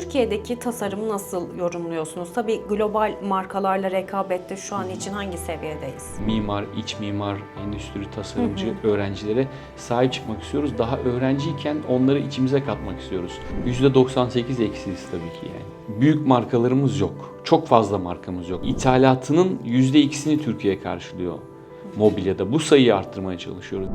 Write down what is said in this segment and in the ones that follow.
Türkiye'deki tasarımı nasıl yorumluyorsunuz? Tabii global markalarla rekabette şu an için hangi seviyedeyiz? mimar, iç mimar, endüstri tasarımcı öğrencilere sahip çıkmak istiyoruz. Daha öğrenciyken onları içimize katmak istiyoruz. %98 eksiyiz tabii ki yani. Büyük markalarımız yok. Çok fazla markamız yok. İthalatının %2'sini Türkiye karşılıyor mobilyada. Bu sayıyı arttırmaya çalışıyoruz.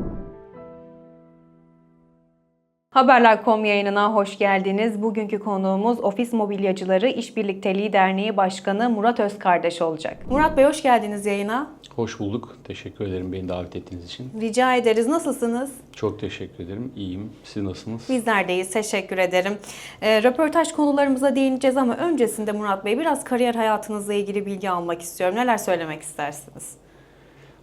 Haberler.com yayınına hoş geldiniz. Bugünkü konuğumuz Ofis Mobilyacıları İşbirlikteliği Derneği Başkanı Murat Özkardeş olacak. Murat Bey hoş geldiniz yayına. Hoş bulduk. Teşekkür ederim beni davet ettiğiniz için. Rica ederiz. Nasılsınız? Çok teşekkür ederim. İyiyim. Siz nasılsınız? Bizler deyiz. Teşekkür ederim. E, röportaj konularımıza değineceğiz ama öncesinde Murat Bey biraz kariyer hayatınızla ilgili bilgi almak istiyorum. Neler söylemek istersiniz?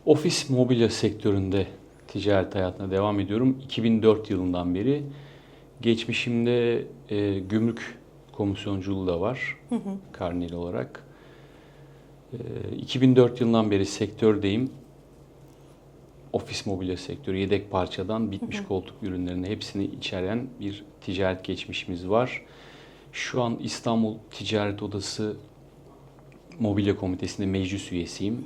Ofis mobilya sektöründe ticaret hayatına devam ediyorum. 2004 yılından beri. Geçmişimde e, gümrük komisyonculuğu da var karneli olarak. E, 2004 yılından beri sektördeyim. Ofis mobilya sektörü, yedek parçadan bitmiş koltuk ürünlerinin hepsini içeren bir ticaret geçmişimiz var. Şu an İstanbul Ticaret Odası Mobilya Komitesi'nde meclis üyesiyim.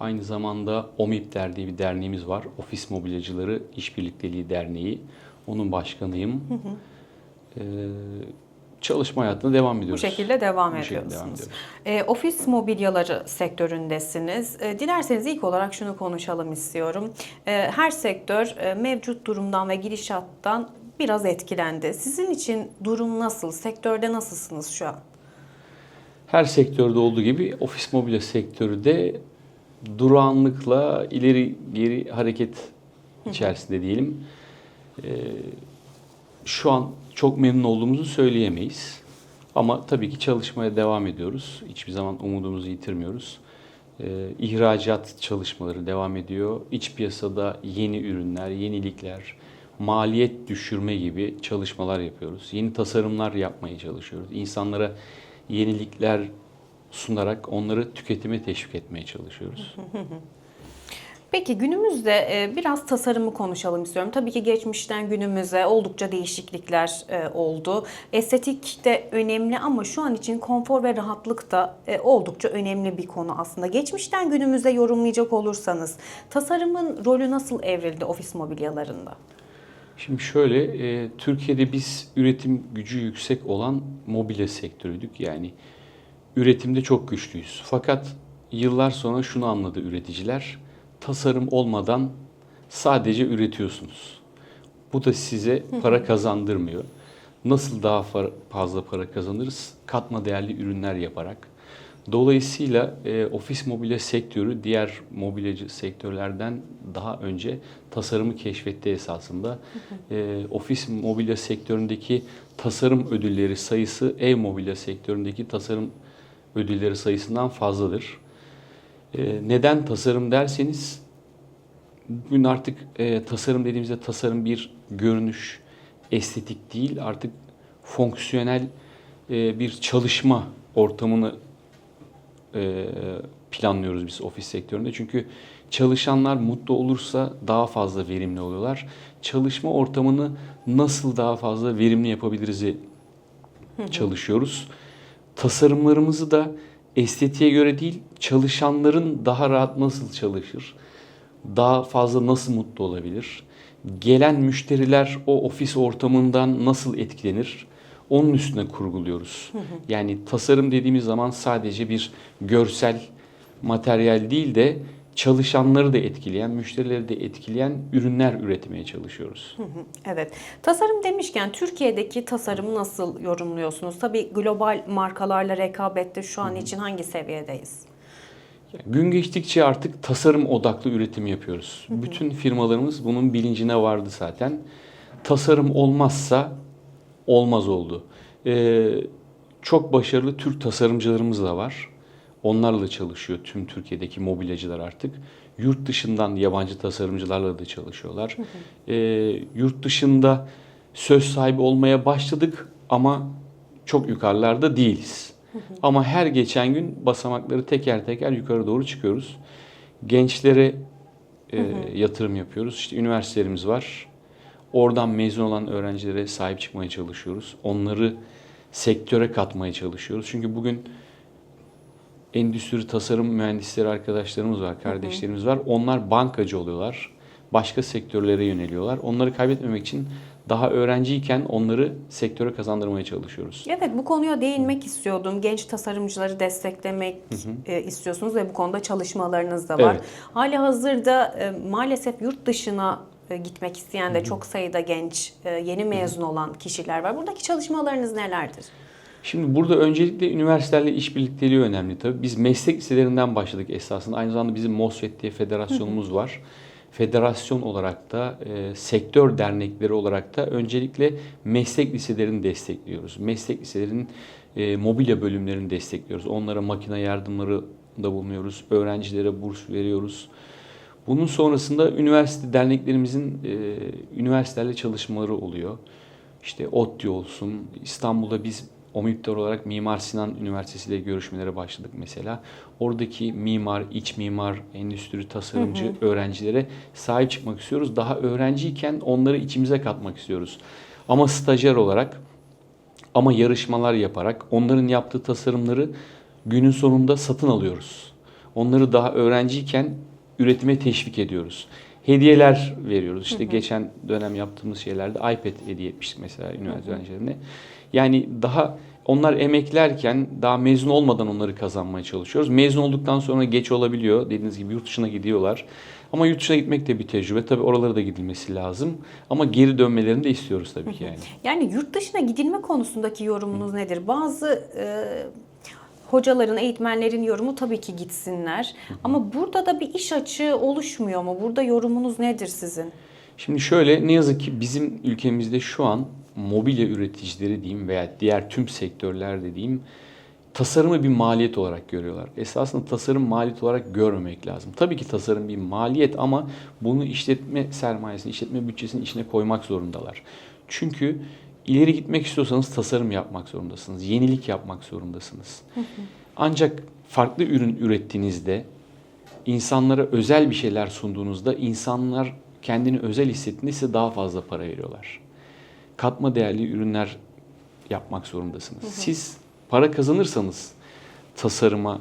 Aynı zamanda OMİP Derneği bir derneğimiz var. Ofis Mobilyacıları İşbirlikteliği Derneği. Onun başkanıyım. Ee, çalışma hayatına devam Bu ediyoruz. şekilde devam Bu şekilde ediyorsunuz. devam ediyoruz. E, ofis mobilyaları sektöründesiniz. E, dilerseniz ilk olarak şunu konuşalım istiyorum. E, her sektör e, mevcut durumdan ve gidişattan biraz etkilendi. Sizin için durum nasıl? Sektörde nasılsınız şu an? Her sektörde olduğu gibi ofis mobilya sektörü de durağanlıkla ileri geri hareket içerisinde diyelim. Ee, şu an çok memnun olduğumuzu söyleyemeyiz. Ama tabii ki çalışmaya devam ediyoruz. Hiçbir zaman umudumuzu yitirmiyoruz. Ee, ihracat çalışmaları devam ediyor. İç piyasada yeni ürünler, yenilikler, maliyet düşürme gibi çalışmalar yapıyoruz. Yeni tasarımlar yapmaya çalışıyoruz. İnsanlara yenilikler sunarak onları tüketime teşvik etmeye çalışıyoruz. Peki günümüzde e, biraz tasarımı konuşalım istiyorum. Tabii ki geçmişten günümüze oldukça değişiklikler e, oldu. Estetik de önemli ama şu an için konfor ve rahatlık da e, oldukça önemli bir konu aslında. Geçmişten günümüze yorumlayacak olursanız tasarımın rolü nasıl evrildi ofis mobilyalarında? Şimdi şöyle, e, Türkiye'de biz üretim gücü yüksek olan mobilya sektörüydük. Yani üretimde çok güçlüyüz. Fakat yıllar sonra şunu anladı üreticiler. Tasarım olmadan sadece üretiyorsunuz. Bu da size para kazandırmıyor. Nasıl daha fa- fazla para kazanırız? Katma değerli ürünler yaparak. Dolayısıyla e, ofis mobilya sektörü diğer mobilyacı sektörlerden daha önce tasarımı keşfetti esasında. E, ofis mobilya sektöründeki tasarım ödülleri sayısı ev mobilya sektöründeki tasarım ödülleri sayısından fazladır. E, neden tasarım derseniz bugün artık e, tasarım dediğimizde tasarım bir görünüş, estetik değil artık fonksiyonel e, bir çalışma ortamını e, planlıyoruz biz ofis sektöründe. Çünkü çalışanlar mutlu olursa daha fazla verimli oluyorlar. Çalışma ortamını nasıl daha fazla verimli yapabiliriz'i çalışıyoruz. Tasarımlarımızı da estetiğe göre değil, çalışanların daha rahat nasıl çalışır, daha fazla nasıl mutlu olabilir, gelen müşteriler o ofis ortamından nasıl etkilenir, onun üstüne kurguluyoruz. Yani tasarım dediğimiz zaman sadece bir görsel materyal değil de çalışanları da etkileyen, müşterileri de etkileyen ürünler üretmeye çalışıyoruz. Evet. Tasarım demişken Türkiye'deki tasarımı nasıl yorumluyorsunuz? Tabii global markalarla rekabette şu an için hangi seviyedeyiz? Gün geçtikçe artık tasarım odaklı üretim yapıyoruz. Bütün firmalarımız bunun bilincine vardı zaten. Tasarım olmazsa olmaz oldu. Ee, çok başarılı Türk tasarımcılarımız da var. Onlarla çalışıyor tüm Türkiye'deki mobilyacılar artık. Yurt dışından yabancı tasarımcılarla da çalışıyorlar. Ee, yurt dışında söz sahibi olmaya başladık ama çok yukarılarda değiliz. Ama her geçen gün basamakları teker teker yukarı doğru çıkıyoruz. Gençlere e, yatırım yapıyoruz. İşte üniversitelerimiz var. Oradan mezun olan öğrencilere sahip çıkmaya çalışıyoruz. Onları sektöre katmaya çalışıyoruz. Çünkü bugün endüstri tasarım mühendisleri arkadaşlarımız var, kardeşlerimiz var. Onlar bankacı oluyorlar. Başka sektörlere yöneliyorlar. Onları kaybetmemek için daha öğrenciyken onları sektöre kazandırmaya çalışıyoruz. Evet bu konuya değinmek istiyordum. Genç tasarımcıları desteklemek e, istiyorsunuz ve bu konuda çalışmalarınız da var. Evet. Hali hazırda e, maalesef yurt dışına e, gitmek isteyen de çok sayıda genç, e, yeni mezun olan kişiler var. Buradaki çalışmalarınız nelerdir? Şimdi burada öncelikle üniversitelerle işbirlikteliği önemli tabii. Biz meslek liselerinden başladık esasında. Aynı zamanda bizim MOSFET diye federasyonumuz var. Federasyon olarak da, e, sektör dernekleri olarak da öncelikle meslek liselerini destekliyoruz. Meslek liselerinin e, mobilya bölümlerini destekliyoruz. Onlara makine yardımları da bulunuyoruz. Öğrencilere burs veriyoruz. Bunun sonrasında üniversite derneklerimizin e, üniversitelerle çalışmaları oluyor. İşte ODTÜ olsun, İstanbul'da biz OMİP'ler olarak Mimar Sinan Üniversitesi ile görüşmelere başladık mesela. Oradaki mimar, iç mimar, endüstri tasarımcı öğrencilere sahip çıkmak istiyoruz. Daha öğrenciyken onları içimize katmak istiyoruz. Ama stajyer olarak ama yarışmalar yaparak onların yaptığı tasarımları günün sonunda satın alıyoruz. Onları daha öğrenciyken üretime teşvik ediyoruz. Hediyeler veriyoruz. İşte geçen dönem yaptığımız şeylerde iPad hediye etmiştik mesela üniversite öğrencilerine. Yani daha onlar emeklerken daha mezun olmadan onları kazanmaya çalışıyoruz. Mezun olduktan sonra geç olabiliyor. Dediğiniz gibi yurt dışına gidiyorlar. Ama yurt dışına gitmek de bir tecrübe. Tabii oralara da gidilmesi lazım. Ama geri dönmelerini de istiyoruz tabii ki yani. Yani yurt dışına gidilme konusundaki yorumunuz nedir? Bazı e, hocaların, eğitmenlerin yorumu tabii ki gitsinler. Ama burada da bir iş açığı oluşmuyor mu? Burada yorumunuz nedir sizin? Şimdi şöyle ne yazık ki bizim ülkemizde şu an mobilya üreticileri diyeyim veya diğer tüm sektörlerde diyeyim tasarımı bir maliyet olarak görüyorlar. Esasında tasarım maliyet olarak görmemek lazım. Tabii ki tasarım bir maliyet ama bunu işletme sermayesini, işletme bütçesinin içine koymak zorundalar. Çünkü ileri gitmek istiyorsanız tasarım yapmak zorundasınız. Yenilik yapmak zorundasınız. Ancak farklı ürün ürettiğinizde insanlara özel bir şeyler sunduğunuzda insanlar kendini özel hissettiğinde size daha fazla para veriyorlar. Katma değerli ürünler yapmak zorundasınız. Siz para kazanırsanız tasarıma,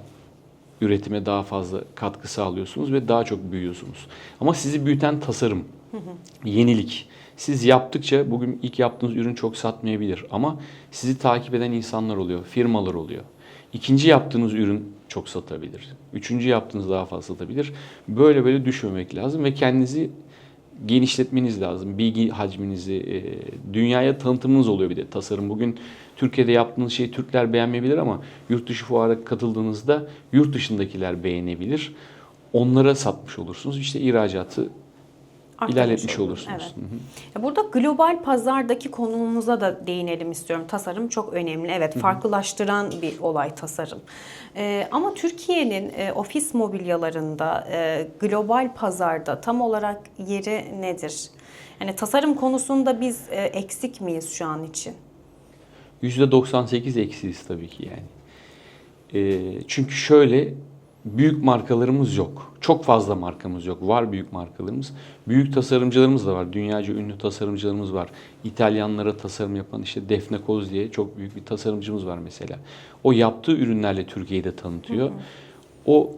üretime daha fazla katkı sağlıyorsunuz ve daha çok büyüyorsunuz. Ama sizi büyüten tasarım, yenilik. Siz yaptıkça bugün ilk yaptığınız ürün çok satmayabilir ama sizi takip eden insanlar oluyor, firmalar oluyor. İkinci yaptığınız ürün çok satabilir. Üçüncü yaptığınız daha fazla satabilir. Böyle böyle düşmemek lazım ve kendinizi genişletmeniz lazım. Bilgi hacminizi, e, dünyaya tanıtımınız oluyor bir de tasarım. Bugün Türkiye'de yaptığınız şeyi Türkler beğenmeyebilir ama yurt dışı fuara katıldığınızda yurt dışındakiler beğenebilir. Onlara satmış olursunuz. İşte ihracatı Arttırmış ilerletmiş olur. olursunuz. Evet. Hı hı. Ya Burada global pazardaki konumumuza da değinelim istiyorum. Tasarım çok önemli. Evet farklılaştıran bir olay tasarım. Ee, ama Türkiye'nin e, ofis mobilyalarında e, global pazarda tam olarak yeri nedir? Yani tasarım konusunda biz e, eksik miyiz şu an için? %98 eksiyiz tabii ki yani. Ee, çünkü şöyle büyük markalarımız yok. Çok fazla markamız yok. Var büyük markalarımız. Büyük tasarımcılarımız da var. Dünyaca ünlü tasarımcılarımız var. İtalyanlara tasarım yapan işte Defne Koz diye çok büyük bir tasarımcımız var mesela. O yaptığı ürünlerle Türkiye'yi de tanıtıyor. O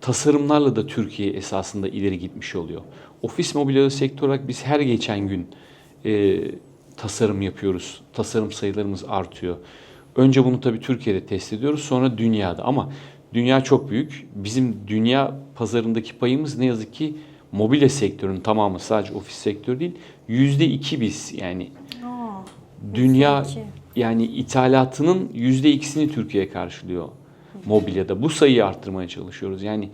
tasarımlarla da Türkiye esasında ileri gitmiş oluyor. Ofis mobilyaları sektör olarak biz her geçen gün e, tasarım yapıyoruz. Tasarım sayılarımız artıyor. Önce bunu tabii Türkiye'de test ediyoruz, sonra dünyada. Ama dünya çok büyük. Bizim dünya pazarındaki payımız ne yazık ki mobilya sektörünün tamamı sadece ofis sektörü değil. Yüzde iki biz yani dünya iki. yani ithalatının yüzde ikisini Türkiye karşılıyor mobilyada. Bu sayıyı arttırmaya çalışıyoruz. Yani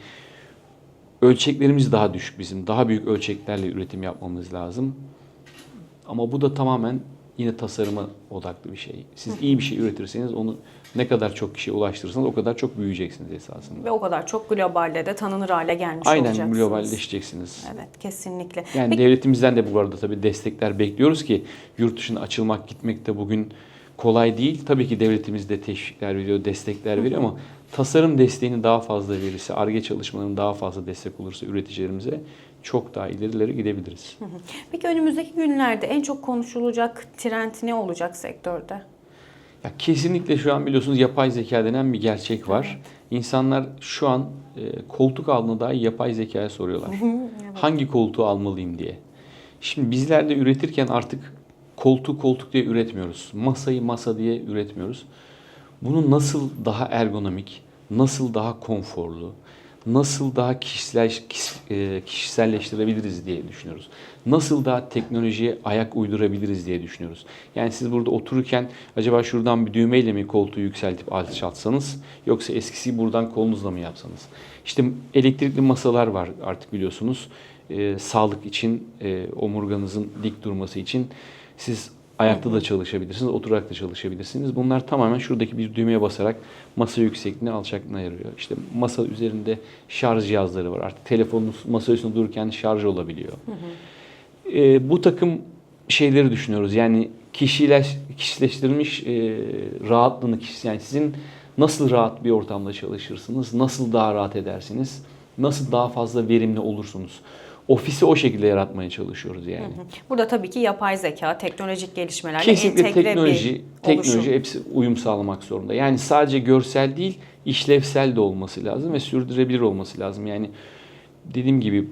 ölçeklerimiz daha düşük bizim. Daha büyük ölçeklerle üretim yapmamız lazım. Ama bu da tamamen yine tasarıma odaklı bir şey. Siz iyi bir şey üretirseniz onu ne kadar çok kişiye ulaştırırsanız o kadar çok büyüyeceksiniz esasında. Ve o kadar çok globalde de tanınır hale gelmiş Aynen olacaksınız. globalleşeceksiniz. Evet kesinlikle. Yani Peki, devletimizden de bu arada tabii destekler bekliyoruz ki yurt dışına açılmak gitmek de bugün kolay değil. Tabii ki devletimiz de teşvikler veriyor, destekler veriyor ama tasarım desteğini daha fazla verirse, ARGE çalışmalarının daha fazla destek olursa üreticilerimize çok daha ilerilere gidebiliriz. peki önümüzdeki günlerde en çok konuşulacak trend ne olacak sektörde? Ya kesinlikle şu an biliyorsunuz yapay zeka denen bir gerçek var. İnsanlar şu an e, koltuk aldığında dahi yapay zekaya soruyorlar. Hangi koltuğu almalıyım diye. Şimdi bizler de üretirken artık koltuk koltuk diye üretmiyoruz. Masayı masa diye üretmiyoruz. Bunu nasıl daha ergonomik, nasıl daha konforlu, nasıl daha kişisel, e, kişiselleştirebiliriz diye düşünüyoruz. Nasıl daha teknolojiye ayak uydurabiliriz diye düşünüyoruz. Yani siz burada otururken acaba şuradan bir düğmeyle mi koltuğu yükseltip alçaltsanız yoksa eskisi buradan kolunuzla mı yapsanız? İşte elektrikli masalar var artık biliyorsunuz. E, sağlık için, e, omurganızın dik durması için siz ayakta da çalışabilirsiniz, oturarak da çalışabilirsiniz. Bunlar tamamen şuradaki bir düğmeye basarak masa yüksekliğine, alçaklığına ayırıyor. İşte masa üzerinde şarj cihazları var. Artık telefonunuz masa üstünde dururken şarj olabiliyor. E, bu takım şeyleri düşünüyoruz. Yani kişileş, kişileştirilmiş e, rahatlığını, kişi, yani sizin nasıl rahat bir ortamda çalışırsınız, nasıl daha rahat edersiniz, nasıl daha fazla verimli olursunuz. Ofisi o şekilde yaratmaya çalışıyoruz yani. Burada tabii ki yapay zeka, teknolojik gelişmelerle Kesinlikle entegre teknoloji, bir teknoloji oluşum. hepsi uyum sağlamak zorunda. Yani sadece görsel değil, işlevsel de olması lazım ve sürdürülebilir olması lazım. Yani dediğim gibi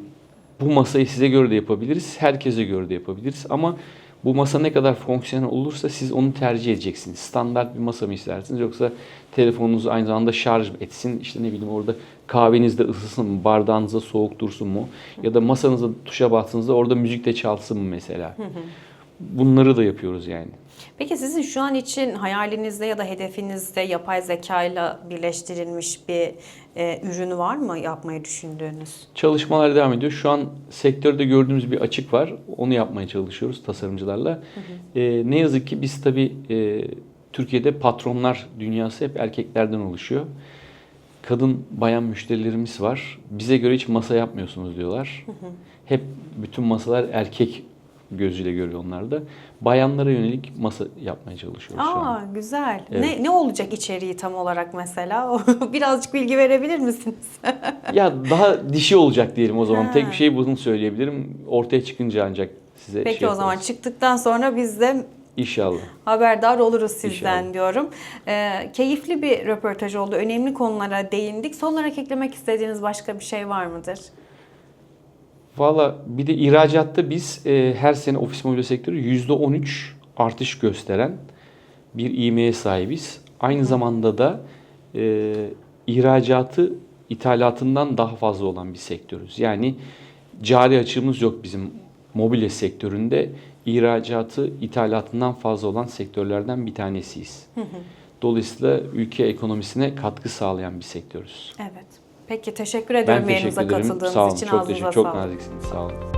bu masayı size göre de yapabiliriz, herkese göre de yapabiliriz ama bu masa ne kadar fonksiyonel olursa siz onu tercih edeceksiniz. Standart bir masa mı istersiniz yoksa telefonunuz aynı zamanda şarj etsin, işte ne bileyim orada kahveniz de ısısın mı, bardağınıza soğuk dursun mu ya da masanıza tuşa bastığınızda orada müzik de çalsın mı mesela. Bunları da yapıyoruz yani. Peki sizin şu an için hayalinizde ya da hedefinizde yapay zeka ile birleştirilmiş bir e, ürünü var mı yapmayı düşündüğünüz? Çalışmalar devam ediyor. Şu an sektörde gördüğümüz bir açık var. Onu yapmaya çalışıyoruz tasarımcılarla. Ee, ne yazık ki biz tabii e, Türkiye'de patronlar dünyası hep erkeklerden oluşuyor. Kadın bayan müşterilerimiz var. Bize göre hiç masa yapmıyorsunuz diyorlar. Hep bütün masalar erkek gözüyle görüyor onlar da. Bayanlara yönelik masa yapmaya çalışıyoruz şu an. Aa güzel. Evet. Ne ne olacak içeriği tam olarak mesela? Birazcık bilgi verebilir misiniz? Ya daha dişi olacak diyelim o zaman. Ha. Tek bir şey bunu söyleyebilirim. Ortaya çıkınca ancak size Peki şey o zaman çıktıktan sonra biz de İnşallah. haberdar oluruz sizden İnşallah. diyorum. Ee, keyifli bir röportaj oldu. Önemli konulara değindik. Son olarak eklemek istediğiniz başka bir şey var mıdır? Valla bir de ihracatta biz e, her sene ofis mobilya sektörü %13 artış gösteren bir ivmeye sahibiz. Aynı zamanda da e, ihracatı ithalatından daha fazla olan bir sektörüz. Yani cari açığımız yok bizim mobilya sektöründe. İhracatı ithalatından fazla olan sektörlerden bir tanesiyiz. Dolayısıyla ülke ekonomisine katkı sağlayan bir sektörüz. Evet. Peki teşekkür ediyorum Ben teşekkür yayınımıza ederim. katıldığınız Sağ olun. için. Çok teşekkür, çok naziksiniz. Sağ olun.